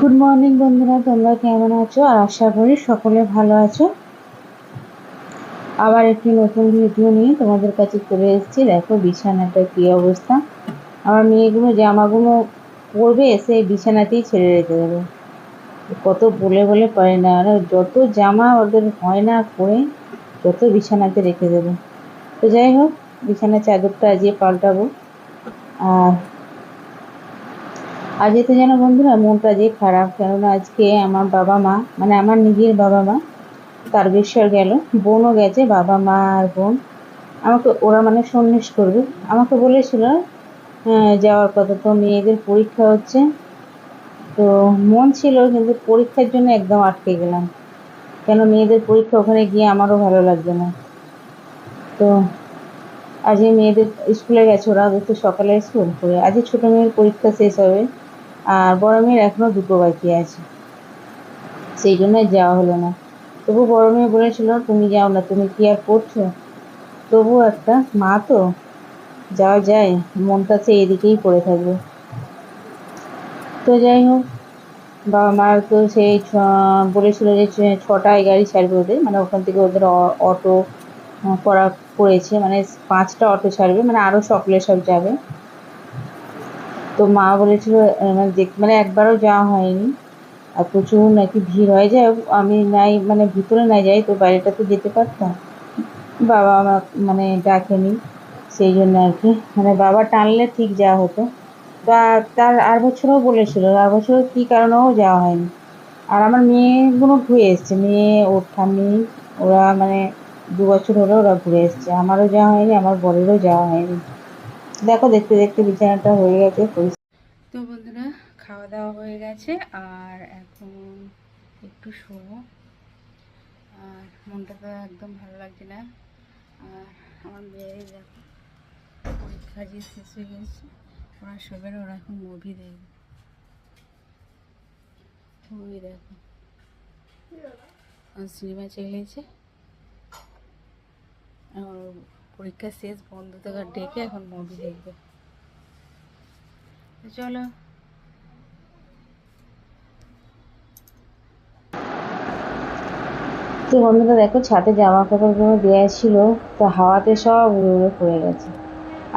Good morning বন্ধুরা, তোমরা কেমন আছো? আর আশা করি সকলে ভালো আছো। আবার একটি নতুন ভিডিও নিয়ে তোমাদের কাছে চলে এসেছি। দেখো, বিছানাটা কী অবস্থা? আমার মেয়েগুলো, জামাগুলো পরবে, এসে বিছানাতেই ছেড়ে রেখে দেবে। কত বলে বলে পারে না। আর যত জামা ওদের হয় না পরে যত বিছানাতে রেখে দেবে। তো যাই হোক, বিছানার চাদরটা আজকে পাল্টাবো। আর আজকে তো যেন বন্ধুরা মনটা যে খারাপ কেননা আজকে আমার বাবা মা মানে আমার নিজের বাবা মা তারকেশ্বর গেল বোনও গেছে বাবা মা আর বোন। আমাকে ওরা মানে সন্ন্যাস করবে। আমাকে বলেছিল হ্যাঁ, যাওয়ার কথা তো মেয়েদের পরীক্ষা হচ্ছে। তো মন ছিল কিন্তু পরীক্ষার জন্য একদম আটকে গেলাম। কেন মেয়েদের পরীক্ষা ওখানে গিয়ে আমারও ভালো লাগবে না। তো আজকে মেয়েদের স্কুলে গেছে ওরা ওদের তো সকালে স্কুল করে আজকে ছোটো মেয়ের পরীক্ষা শেষ হবে। আর বড় মেয়ের এখনও দুটো বাকি আছে। সেই জন্য যাওয়া হলো না। তবু বড় মেয়ে বলেছিল, তুমি যাও না, তুমি কি আর করছ? তবু একটা, মা তো, যাওয়া যায়, মনটা সে এদিকেই পড়ে থাকবে। তো যাই হোক, বাবা মার তো সেই বলেছিল যে ছটায় গাড়ি ছাড়বে ওদের মানে ওখান থেকে ওদের অটো করা করেছে মানে পাঁচটা অটো ছাড়বে মানে আরও সকলে সব যাবে। তো মা বলেছিল মানে দেখ মানে একবারও যাওয়া হয়নি। আর প্রচুর নাকি ভিড় হয়ে যায় আমি নাই মানে ভিতরে না যাই, তো বাইরেটা তো যেতে পারতাম। বাবা আমার মানে ডাকেনি, সেই জন্য আর কি। মানে বাবা টানলে ঠিক যাওয়া হতো। তা তার আর বছরও বলেছিল, আর বছর কী কারণেও যাওয়া হয়নি। আর আমার মেয়েগুলো ঘুরে এসছে, মেয়ে, ওর ঠাম্মি, ওরা মানে দু বছর হলে ওরা ঘুরে এসছে। আমারও যাওয়া হয়নি, আমার বরেরও যাওয়া হয়নি। দেখো, দেখতে দেখতে বিছানাটা হয়ে গেছে তো বন্ধুরা, খাওয়া দাওয়া হয়ে গেছে, আর এখন একটু শোবো। আর মনটা তো একদম ভালো লাগছে না। আর আমার মেয়ে দেখো, পরীক্ষা যে শেষ হয়ে গেছে, ওরা শোবে ওরা এখন মুভি দেখবে। মুভি দেখো। আর সিনেমা চলেছে। এখন পরীক্ষা শেষ, বন্ধ থেকে ডেকে এখন মুভি দেখবে। চলো। তো বন্ধুরা, দেখো, ছাদে জামা কাপড়গুলো দেওয়া ছিল, তো হাওয়াতে সব উড়ে পড়ে গেছে।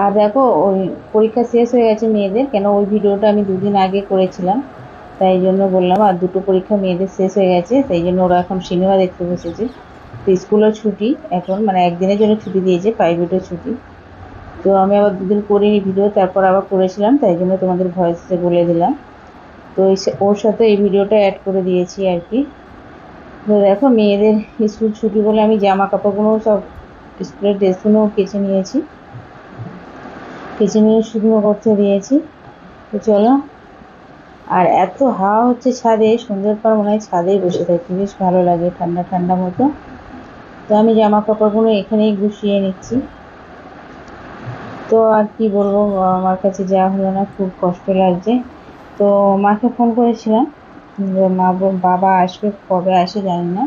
আর দেখো, ওই পরীক্ষা শেষ হয়ে গেছে মেয়েদের, কেন ওই ভিডিওটা আমি দুদিন আগে করেছিলাম। তাই জন্য বললাম, আর দুটো পরীক্ষা মেয়েদের শেষ হয়ে গেছে, তাই জন্য ওরা এখন সিনেমা দেখতে বসেছে। তো স্কুলও ছুটি এখন মানে একদিনের জন্য ছুটি দিয়েছে প্রাইভেটও ছুটি। তো আমি আবার দুদিন করিনি ভিডিও তারপর আবার করেছিলাম, তাই জন্য তোমাদের ভয়েসে বলে দিলাম। তো ওর সাথে এই ভিডিওটা অ্যাড করে দিয়েছি আর কি। তো দেখো, মেয়েদের স্কুল ছুটি বলে আমি জামা কাপড়গুলো সব স্কুলের ড্রেসগুলো কেচে নিয়েছি। কেচে নিয়ে শুকনো করতে দিয়েছি। তো চলো। আর এত হাওয়া হচ্ছে ছাদে, সন্ধ্যের পর মনে হয় ছাদেই বসে থাকি, বেশ ভালো লাগে ঠান্ডা ঠান্ডা মতো। তো আমি জামা কাপড়গুলো এখানেই গুছিয়ে নিচ্ছি। তো আর কি বলব, আমার কাছে যাওয়া হলো না, খুব কষ্ট লাগছে। তো মাকে ফোন করেছিলাম মা বাবা আসবে, কবে আসে জানি না।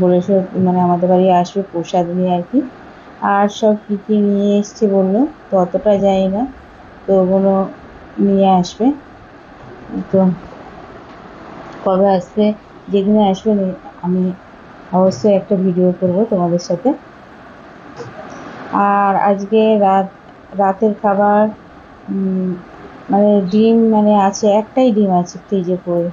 বলেছে মানে আমাদের বাড়ি আসবে প্রসাদ নিয়ে আর কি। আর সব কী কী নিয়ে এসছে বলল, তো অতটা যাই না, তো ওগুলো নিয়ে আসবে। তো কবে আসবে, যেদিনে আসবে আমি অবশ্যই একটা ভিডিও করব তোমাদের সাথে। আর আজকে রাত, রাতের খাবার মানে ডিম মানে আছে, একটাই ডিম আছে ফ্রিজে পড়ে।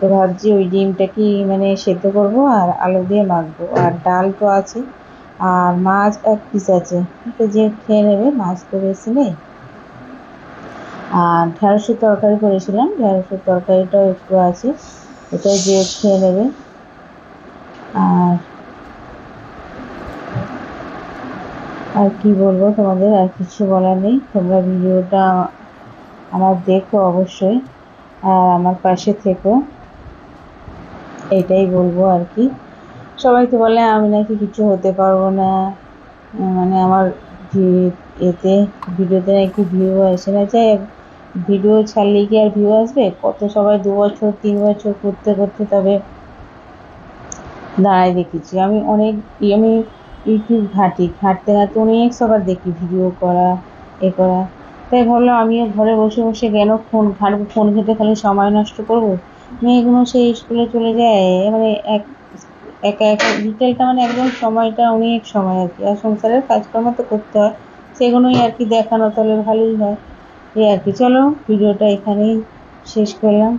তো ভাবছি ওই ডিমটা কি মানে সেদ্ধ করব আর আলু দিয়ে মাখবো। আর ডাল তো আছে, আর মাছ এক পিস আছে। তো যে খেয়ে নেবে, মাছ তো বেশি নেই। আর ঢ্যাঁড়সের তরকারি করেছিলাম ঢ্যাঁড়সের তরকারিটাও একটু আছে এটা যে খেয়ে নেবে। আর আর কি বলব তোমাদের? আর কিছু বলার নেই। তোমরা ভিডিওটা আমার দেখো অবশ্যই। আর আমার পাশে থেকো। এটাই বলব আর কি। সবাই তো বলে, আমি নাকি কিছু হতে পারব না। মানে আমার এতে, ভিডিওতে নাকি ভিউ আসে না। যাই ভিডিও ছাড়লে কি আর ভিউ আসবে? কত সবাই দু বছর, তিন বছর করতে করতে তবে দাঁড়ায় দেখেছি। আমি অনেক আমি ইউটিউব ঘাঁটি। ঘাঁটতে ঘাঁটতে অনেক সবার দেখি ভিডিও করা, এ করা। তাই ভাবলাম আমিও ঘরে বসে বসে কেন ফোন ঘাঁটবো? ফোন ঘেঁটে খালি সময় নষ্ট করব? মেয়েগুলো সেই স্কুলে চলে যায়। মানে এক একা একা বিকেলটা মানে একদম সময়টা অনেক সময় আর কি। আর সংসারের কাজকর্ম তো করতে হয়। সেগুলোই আর কি দেখানো তাহলে ভালোই হয়। এই আর কি। চলো, ভিডিওটা এখানেই শেষ করলাম।